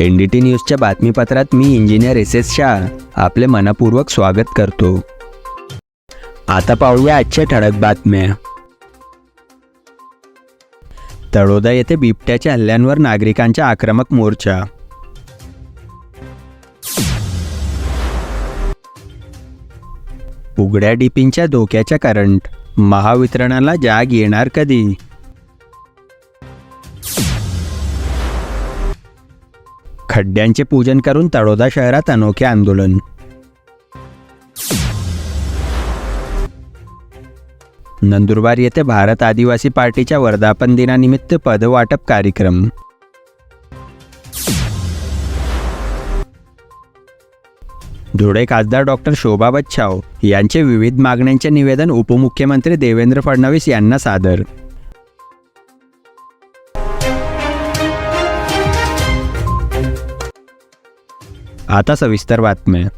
N D T न्यूजच्या बातमीपत्रात मी इंजिनियर एस एस शाह. आपले मनपूर्वक स्वागत करतो. आता पाहूया आजच्या ठळक बातम्या. तळोदा येथे बिबट्याच्या हल्ल्यांवर नागरिकांचा आक्रमक मोर्चा. उघड्या डिपींच्या धोक्याच्या करंट. महावितरणाला जाग येणार कधी? खड्ड्यांचे पूजन करून तळोदा शहरात अनोखे आंदोलन. नंदुरबार येथे भारत आदिवासी पार्टीच्या वर्धापन दिनानिमित्त पदवाटप कार्यक्रम. धुळे खासदार डॉक्टर शोभा बच्छाव यांचे विविध मागण्यांचे निवेदन उपमुख्यमंत्री देवेंद्र फडणवीस यांना सादर. आता सविस्तर बातम्या.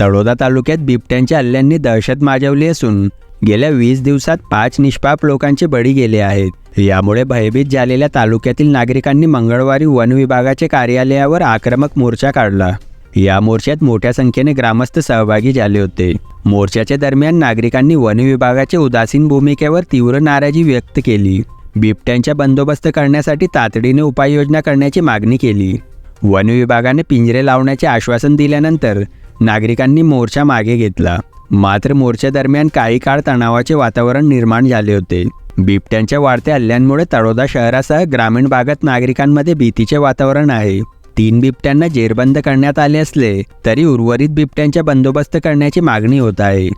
तळोदा तालुक्यात बिबट्यांच्या हल्ल्यांनी दहशत माजवली असून गेल्या वीस दिवसात पाच निष्पाप लोकांचे बळी गेले आहेत. यामुळे भयभीत झालेल्या तालुक्यातील नागरिकांनी मंगळवारी वन विभागाचे कार्यालयावर आक्रमक मोर्चा काढला. या मोर्चात मोठ्या संख्येने ग्रामस्थ सहभागी झाले होते. मोर्चाच्या दरम्यान नागरिकांनी वन विभागाच्या उदासीन भूमिकेवर तीव्र नाराजी व्यक्त केली. बिबट्यांचा बंदोबस्त करण्यासाठी तातडीने उपाययोजना करण्याची मागणी केली. वन विभागाने पिंजरे लावण्याचे आश्वासन दिल्यानंतर नागरिकांनी मोर्चा मागे घेतला. मात्र मोर्चादरम्यान काही काळ तणावाचे वातावरण निर्माण झाले होते. बिबट्यांच्या वाढत्या हल्ल्यांमुळे तळोदा शहरासह ग्रामीण भागात नागरिकांमध्ये भीतीचे वातावरण आहे. तीन बिबट्यांना जेरबंद करण्यात आले असले तरी उर्वरित बिबट्यांचा बंदोबस्त करण्याची मागणी होत आहे.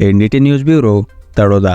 NDT news bureau Taloda.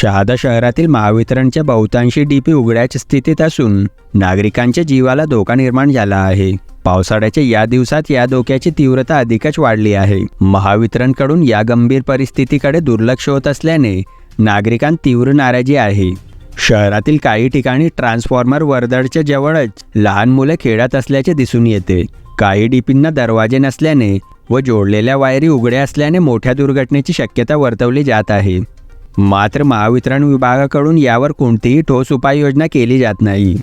Shahada शहरातील महावितरणच्या बहुतांशी डीपी उघड्याच्या स्थितीत असून नागरिकांच्या जीवाला धोका निर्माण झाला आहे. पावसाळ्याच्या या दिवसात या धोक्याची तीव्रता अधिकच वाढली आहे. महावितरणकडून या गंभीर परिस्थितीकडे दुर्लक्ष होत असल्याने नागरिकांत तीव्र नाराजी आहे. शहरातील काही ठिकाणी ट्रान्सफॉर्मर वर्दळच्या जवळच लहान मुले खेळत असल्याचे दिसून येते. काही डीपींना दरवाजे नसल्याने व जोडलेल्या वायरी उघड्या असल्याने मोठ्या दुर्घटनेची शक्यता वर्तवली जात आहे. मात्र महावितरण विभागाकडून यावर कोणतीही ठोस उपाययोजना केली जात नाही.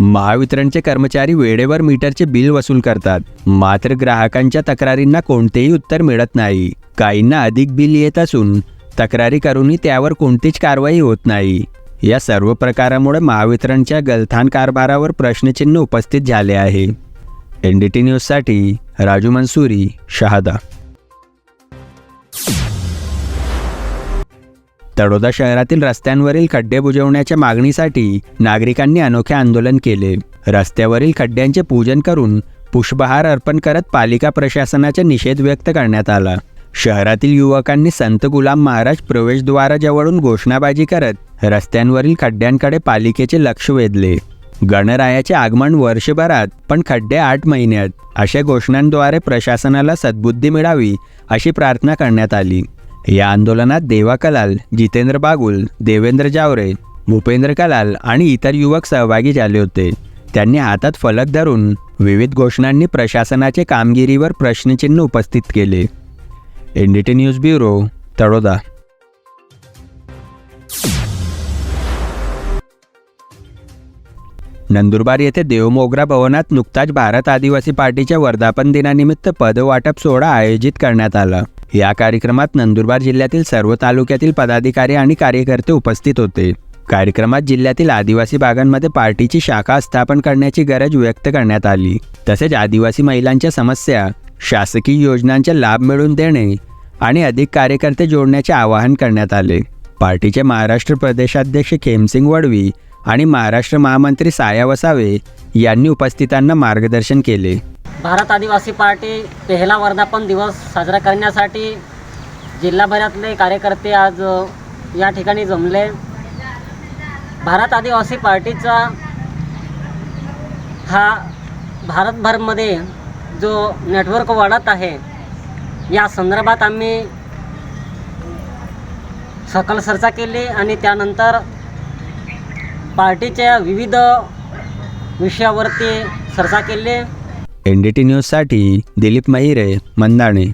महावितरणचे कर्मचारी वेळेवर मीटरचे बिल वसूल करतात. मात्र ग्राहकांच्या तक्रारींना कोणतेही उत्तर मिळत नाही. काहींना अधिक बिल येत असून तक्रारी करूनही त्यावर कोणतीच कारवाई होत नाही. या सर्व प्रकारामुळे महावितरणच्या गलथान कारभारावर प्रश्नचिन्ह उपस्थित झाले आहे. एन डी टी न्यूजसाठी राजू मंसुरी शहादा. तळोदा शहरातील रस्त्यांवरील खड्डे बुजवण्याच्या मागणीसाठी नागरिकांनी अनोखे आंदोलन केले. रस्त्यावरील खड्ड्यांचे पूजन करून पुष्पहार अर्पण करत पालिका प्रशासनाचा निषेध व्यक्त करण्यात आला. शहरातील युवकांनी संत गुलाम महाराज प्रवेशद्वाराजवळून घोषणाबाजी करत रस्त्यांवरील खड्ड्यांकडे पालिकेचे लक्ष वेधले. गणरायाचे आगमन वर्षभरात पण खड्डे आठ महिन्यात अशा घोषणांद्वारे प्रशासनाला सद्बुद्धी मिळावी अशी प्रार्थना करण्यात आली. या आंदोलनात देवा कलाल जितेंद्र बागुल देवेंद्र जावरे भूपेंद्र कलाल आणि इतर युवक सहभागी झाले होते. त्यांनी हातात फलक धरून विविध घोषणांनी प्रशासनाचे कामगिरीवर प्रश्नचिन्ह उपस्थित केले. N T news bureau Taloda. Nandurbar येथे देवमोगरा भवनात नुकताच भारत आदिवासी पार्टीच्या वर्धापन दिनानिमित्त पदवाटप सोहळा आयोजित करण्यात आला. या कार्यक्रमात नंदुरबार जिल्ह्यातील सर्व तालुक्यातील पदाधिकारी आणि कार्यकर्ते उपस्थित होते. कार्यक्रमात जिल्ह्यातील आदिवासी भागांमध्ये पार्टीची शाखा स्थापन करण्याची गरज व्यक्त करण्यात आली. तसेच आदिवासी महिलांच्या समस्या शासकीय योजनांचा लाभ मिळवून देणे आणि अधिक कार्यकर्ते जोडण्याचे आवाहन करण्यात आले. पार्टीचे महाराष्ट्र प्रदेशाध्यक्ष खेमसिंग वडवी आणि महाराष्ट्र महामंत्री साया वसावे यांनी उपस्थितांना मार्गदर्शन केले. भारत आदिवासी पार्टी पहिला वर्धापन दिवस साजरा करण्यासाठी जिल्हाभरातले कार्यकर्ते आज या ठिकाणी जमले. भारत आदिवासी पार्टीचा हा भारतभरमध्ये जो नेटवर्क वाढत आहे या संदर्भात आम्ही सकल चर्चा केली आणि त्यानंतर पार्टीच्या विविध विषयावरती चर्चा केली. एन डी टी न्यूजसाठी दिलीप महिरे मंदाणे.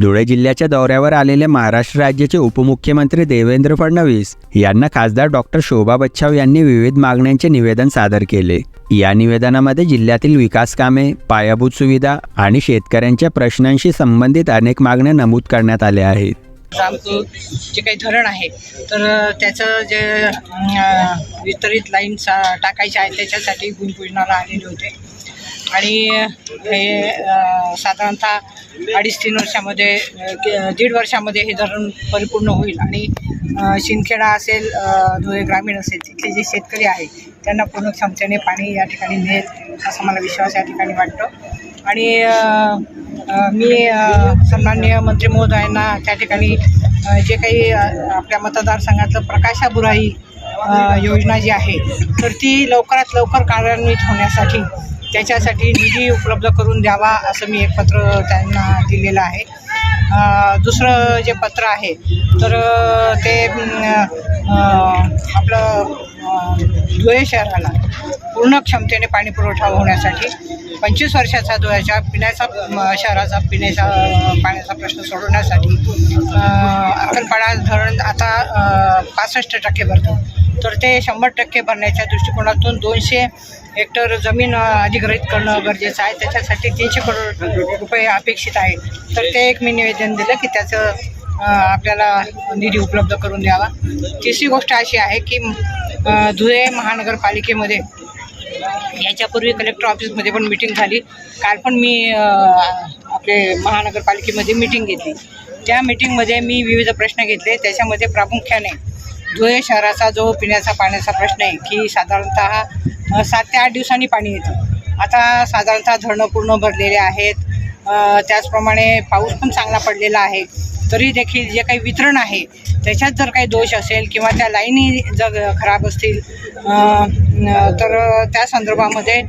धुळे जिल्ह्याच्या दौऱ्यावर आलेले महाराष्ट्र राज्याचे उपमुख्यमंत्री देवेंद्र फडणवीस यांना खासदार डॉक्टर शोभा बच्छाव यांनी विविध मागण्यांचे निवेदन सादर केले. या निवेदनामध्ये जिल्ह्यातील विकास कामे पायाभूत सुविधा आणि शेतकऱ्यांच्या प्रश्नांशी संबंधित अनेक मागण्या नमूद करण्यात आल्या आहेत. रामपूर जे काही धरण आहे तर त्याचं जे वितरित लाईन्स अ, टाकायच्या आहेत त्याच्यासाठी भूमिपूजनाला आलेले होते. आणि हे साधारणतः अडीच तीन वर्षामध्ये दीड वर्षामध्ये हे धरण परिपूर्ण होईल. आणि शिंदखेडा असेल धुळे ग्रामीण असेल तिथले जे शेतकरी आहे त्यांना पूर्ण क्षमतेने पाणी या ठिकाणी मिळेल असा मला विश्वास या ठिकाणी वाटतो. आणि मी सन्माननीय मंत्री महोदयांना त्या ठिकाणी जे काही आपल्या मतदारसंघातलं प्रकाशा बुराई योजना जी आहे तर ती लवकरात लवकर कार्यान्वित होण्यासाठी त्याच्यासाठी निधी उपलब्ध करून द्यावा असं मी एक पत्र त्यांना दिलेलं आहे. दुसरं जे पत्र आहे तर ते आपलं धुळे शहराला पूर्ण क्षमतेने पाणी पुरवठा होण्यासाठी पंचवीस वर्षाचा धुळ्याच्या पिण्याचा शहराचा पिण्याचा पाण्याचा प्रश्न सोडवण्यासाठी अक्कलपाडा धरण आता पासष्ट टक्के भरतं. तर ते शंभर टक्के भरण्याच्या दृष्टिकोनातून दोनशे हेक्टर जमीन अधिग्रहित करणं गरजेचं आहे. त्याच्यासाठी तीनशे करोड रुपये अपेक्षित आहे. तर ते एक मी निवेदन दिलं की त्याचं आपल्याला निधी उपलब्ध करून द्यावा. तिसरी गोष्ट अशी आहे की धुळे महानगरपालिकेमध्ये. याच्यापूर्वी कलेक्टर ऑफिसमध्ये पण मिटिंग झाली. काल पण मी आपले महानगरपालिकेमध्ये मिटिंग घेतली. त्या मिटिंगमध्ये मी विविध प्रश्न घेतले. त्याच्यामध्ये प्रामुख्याने धुळे शहराचा जो पिण्याचा पाण्याचा प्रश्न आहे की साधारणतः सात ते आठ दिवसांनी पाणी येतं. आता साधारणतः धरणं पूर्ण भरलेले आहेत. त्याचप्रमाणे पाऊस पण चांगला पडलेला आहे. तरी देखील जे काही वितरण आहे त्याच्यात जर काही दोष असेल किंवा त्या लाईनी जर खराब असतील तर त्या संदर्भामध्ये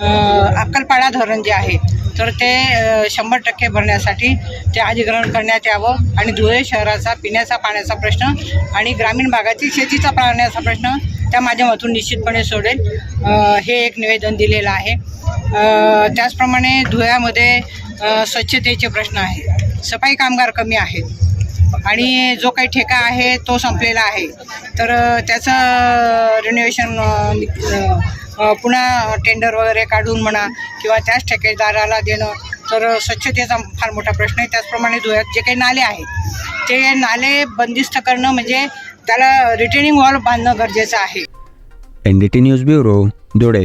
अक्कलपाडा धरण जे आहे तर ते शंभर टक्के भरण्यासाठी ते अधिग्रहण करण्यात यावं. आणि धुळे शहराचा पिण्याचा पाण्याचा प्रश्न आणि ग्रामीण भागातील शेतीचा पाण्याचा प्रश्न त्या माध्यमातून निश्चितपणे सोडेल. हे एक निवेदन दिलेलं आहे. त्याचप्रमाणे धुळ्यामध्ये स्वच्छतेचे प्रश्न आहे सफाई कामगार कमी आहेत. आणि जो काही ठेका आहे तो संपलेला आहे. तर त्याचं रिनोव्हेशन पुन्हा टेंडर वगैरे काढून म्हणा किंवा त्याच ठेकेदाराला देणं तर स्वच्छतेचा फार मोठा प्रश्न आहे. त्याचप्रमाणे धुळ्यात जे काही नाले आहेत ते नाले बंदिस्त करणं म्हणजे त्याला रिटेनिंग वॉल बांधणं गरजेचं आहे. N D T news bureau Dhule.